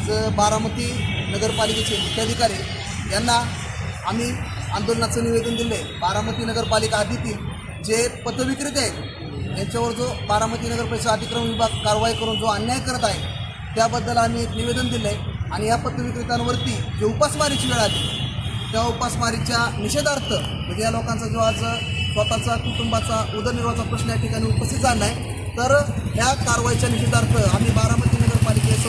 आज बारामती नगरपालिकेचे मुख्याधिकारी यांना आम्ही आंदोलनाचं निवेदन दिलं आहे बारामती नगरपालिका हद्दीतील जे पथविक्रेते आहेत यांच्यावर जो बारामती नगर परिषद अतिक्रमण विभाग कारवाई करून जो अन्याय करत आहे त्याबद्दल आम्ही एक निवेदन दिलं आहे आणि या पथविक्रेत्यांवरती जे उपासमारीची वेळ आली त्या उपासमारीच्या निषेधार्थ म्हणजे या लोकांचा जो आज स्वतःचा कुटुंबाचा उदरनिर्वाहाचा प्रश्न या ठिकाणी उपस्थित झाला आहे तर ह्या कारवाईच्या निषेधार्थ आम्ही बारामती नगरपालिकेत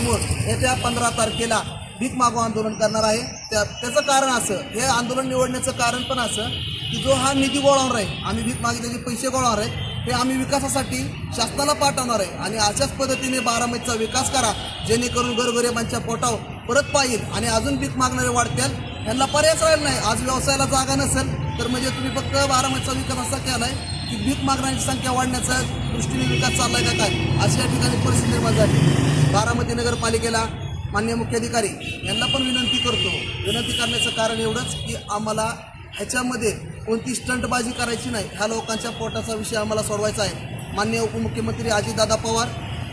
येत्या पंधरा तारखेला भीक मागो आंदोलन करणार आहे. त्या त्याचं कारण असं हे आंदोलन निवडण्याचं कारण पण असं की जो हा निधी गोळावणार आहे आम्ही भीक मागितल्याचे पैसे गोळावणार आहे हे आम्ही विकासासाठी शासनाला पाठवणार आहे. आणि अशाच पद्धतीने बारामतीचा विकास करा जेणेकरून गरगरिबांच्या पोटावर परत पाहिजे आणि अजून भीक मागणारे वाढतील. यांना पर्यायच राहिला नाही. आज व्यवसायाला जागा नसेल तर म्हणजे तुम्ही फक्त बारामतीचा विकास असा केला आहे की भीक मागणाऱ्यांची संख्या वाढण्याचा दृष्टीने विकास चाललाय का काय? अशी या ठिकाणी परिस्थिती निर्माण झाली. बारामती नगरपालिकेला मान्य मुख्याधिकारी यांना पण विनंती करतो. विनंती करण्याचं कारण एवढंच की आम्हाला ह्याच्यामध्ये कोणती स्टंटबाजी करायची नाही ह्या लोकांच्या पोटाचा विषय आम्हाला सोडवायचा आहे. मान्य उपमुख्यमंत्री अजितदादा पवार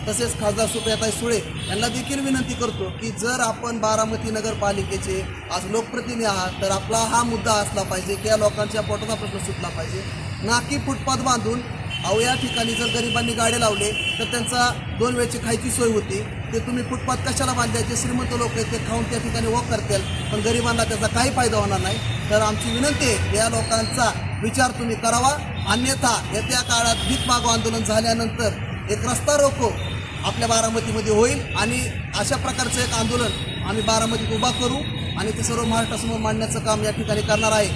तसेच खासदार सुप्रियाताई सुळे यांना देखील विनंती करतो की जर आपण बारामती नगरपालिकेचे आज लोकप्रतिनिधी आहात तर आपला हा मुद्दा असला पाहिजे की या लोकांच्या पोटाचा प्रश्न सुटला पाहिजे. ना की फुटपाथ बांधून अहो या ठिकाणी जर गरिबांनी गाडे लावले तर त्यांचा दोन वेळची खायची सोय होती. ते तुम्ही फुटपाथ कशाला बांधायचे? श्रीमंत लोक आहेत ते खाऊन त्या ठिकाणी वॉक करतील. पण गरिबांना त्याचा काही फायदा होणार नाही. तर आमची विनंती आहे या लोकांचा विचार तुम्ही करावा. अन्यथा येत्या काळात भीक मागो आंदोलन झाल्यानंतर एक रस्ता रोको आपल्या बारामतीमध्ये होईल. आणि अशा प्रकारचं एक आंदोलन आम्ही बारामतीत उभा करू. आणि ते सर्व महाराष्ट्रासमोर मांडण्याचं काम या ठिकाणी करणार आहे.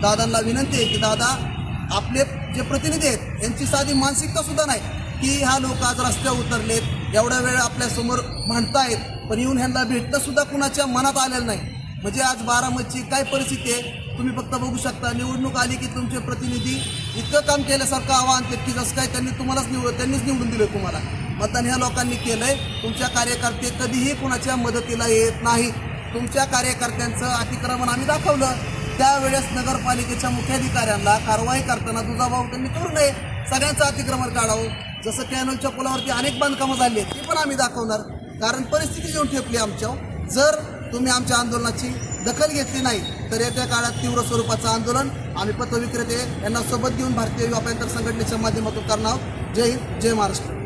दादांना विनंती आहे की दादा आपले जे प्रतिनिधी आहेत यांची साधी मानसिकता सुद्धा नाही की ह्या लोक आज रस्त्यावर उतरलेत एवढ्या वेळ आपल्यासमोर म्हणतायत पण येऊन ह्यांना भेटणं सुद्धा कुणाच्या मनात आलेलं नाही. म्हणजे आज बारामतीची काय परिस्थिती आहे तुम्ही फक्त बघू शकता निवडणूक आली की तुमचे प्रतिनिधी इतकं काम केल्यासारखं आव्हान देत की जसं काय त्यांनी तुम्हालाच निवड त्यांनीच निवडून दिलं तुम्हाला. मतदान ह्या लोकांनी केलं आहे तुमच्या कार्यकर्ते कधीही कुणाच्या मदतीला येत नाहीत. तुमच्या कार्यकर्त्यांचं अतिक्रमण आम्ही दाखवलं त्यावेळेस नगरपालिकेच्या मुख्याधिकाऱ्यांना कारवाई करताना दुजाभाव त्यांनी करू नये. सगळ्यांचं अतिक्रमण काढावं. जसं कॅनलच्या पुलावरती अनेक बांधकामं झाली आहेत ती पण आम्ही दाखवणार. कारण परिस्थिती येऊन ठेपली आमच्यावर. जर तुम्ही आमच्या आंदोलनाची दखल घेतली नाही तर येत्या काळात तीव्र स्वरूपाचं आंदोलन आम्ही पथविक्रेते यांना सोबत घेऊन भारतीय व्यापारी संघटनेच्या माध्यमातून करणार आहोत. जय हिंद जय महाराष्ट्र.